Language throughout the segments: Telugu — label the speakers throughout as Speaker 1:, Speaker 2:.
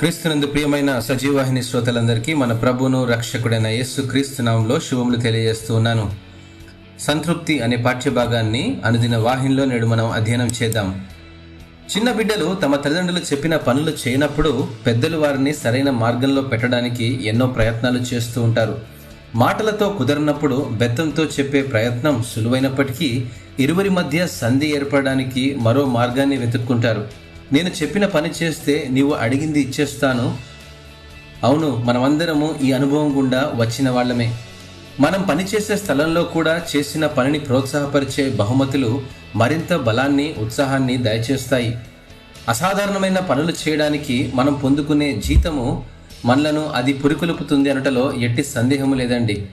Speaker 1: క్రీస్తునందు ప్రియమైన సజీవాహిని శ్రోతలందరికీ మన ప్రభును రక్షకుడైన యేసు క్రీస్తునామంలో శుభములు తెలియజేస్తూ ఉన్నాను. సంతృప్తి అనే పాఠ్యభాగాన్ని అనుదిన వాహినిలో నేడు మనం అధ్యయనం చేద్దాం. చిన్న బిడ్డలు తమ తల్లిదండ్రులు చెప్పిన పనులు చేయనప్పుడు పెద్దలు వారిని సరైన మార్గంలో పెట్టడానికి ఎన్నో ప్రయత్నాలు చేస్తూ ఉంటారు. మాటలతో కుదరనప్పుడు బెత్తంతో చెప్పే ప్రయత్నం సులువైనప్పటికీ ఇరువురి మధ్య సంధి ఏర్పడడానికి మరో మార్గాన్ని వెతుక్కుంటారు. నేను చెప్పిన పని చేస్తే నీవు అడిగింది ఇచ్చేస్తాను. అవును మనమందరము ఈ అనుభవం గుండా వచ్చిన వాళ్ళమే. మనం పనిచేసే స్థలంలో కూడా చేసిన పనిని ప్రోత్సాహపరిచే బహుమతులు మరింత బలాన్ని ఉత్సాహాన్ని దయచేస్తాయి. అసాధారణమైన పనులు చేయడానికి మనం పొందుకునే జీతము మనలను అది పురికొల్పుతుంది అనటలో ఎట్టి సందేహము లేదండి.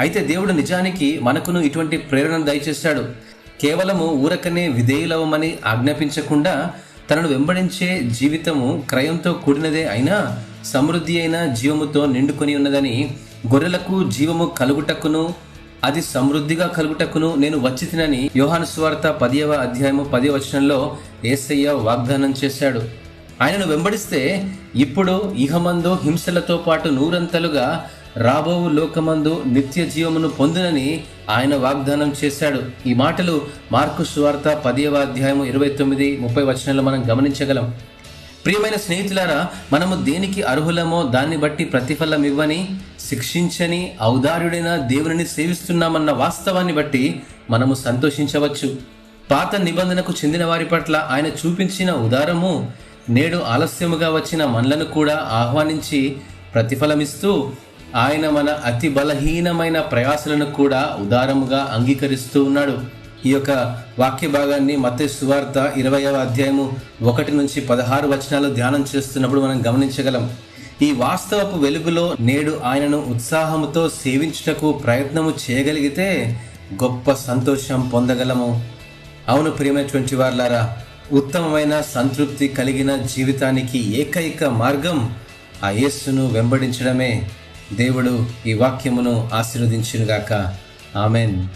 Speaker 1: అయితే దేవుడు నిజానికి మనకును ఇటువంటి ప్రేరణ దయచేశాడు. కేవలము ఊరకనే విధేయులవమని ఆజ్ఞాపించకుండా తనను వెంబడించే జీవితము క్రయంతో కూడినదే అయినా సమృద్ధి అయిన జీవముతో నిండుకొని ఉన్నదని గొర్రెలకు జీవము కలుగుటకును అది సమృద్ధిగా కలుగుటకును నేను వచ్చి తినని యోహాను స్వార్త పదియవ అధ్యాయము పది వచనంలో ఏసయ్య వాగ్దానం చేశాడు. ఆయనను వెంబడిస్తే ఇప్పుడు ఇహమందు హింసలతో పాటు నూరంతలుగా రాబోవు లోకమందు నిత్య జీవమును పొందునని ఆయన వాగ్దానం చేశాడు. ఈ మాటలు మార్కు సువార్త పదియవ అధ్యాయం ఇరవై తొమ్మిది ముప్పై వచనంలో మనం గమనించగలం. ప్రియమైన స్నేహితులారా మనము దేనికి అర్హులమో దాన్ని బట్టి ప్రతిఫలం ఇవ్వని శిక్షించని ఔదార్యుడైన దేవుని సేవిస్తున్నామన్న వాస్తవాన్ని బట్టి మనము సంతోషించవచ్చు. పాత నిబంధనకు చెందిన వారి పట్ల ఆయన చూపించిన ఉదారము నేడు ఆలస్యముగా వచ్చిన మనలను కూడా ఆహ్వానించి ప్రతిఫలమిస్తూ ఆయన మన అతి బలహీనమైన ప్రయాసలను కూడా ఉదారముగా అంగీకరిస్తూ ఉన్నాడు. ఈ యొక్క వాక్య భాగాన్ని మత్తే సువార్త ఇరవయవ అధ్యాయము ఒకటి నుంచి పదహారు వచనాలు ధ్యానం చేస్తున్నప్పుడు మనం గమనించగలం. ఈ వాస్తవపు వెలుగులో నేడు ఆయనను ఉత్సాహముతో సేవించుటకు ప్రయత్నము చేయగలిగితే గొప్ప సంతోషం పొందగలము. అవును ప్రియమైనటువంటి వార్లారా ఉత్తమమైన సంతృప్తి కలిగిన జీవితానికి ఏకైక మార్గం ఆ యేస్సును వెంబడించడమే. దేవుడు ఈ వాక్యమును ఆశీర్వదించునుగాక. ఆమెన్.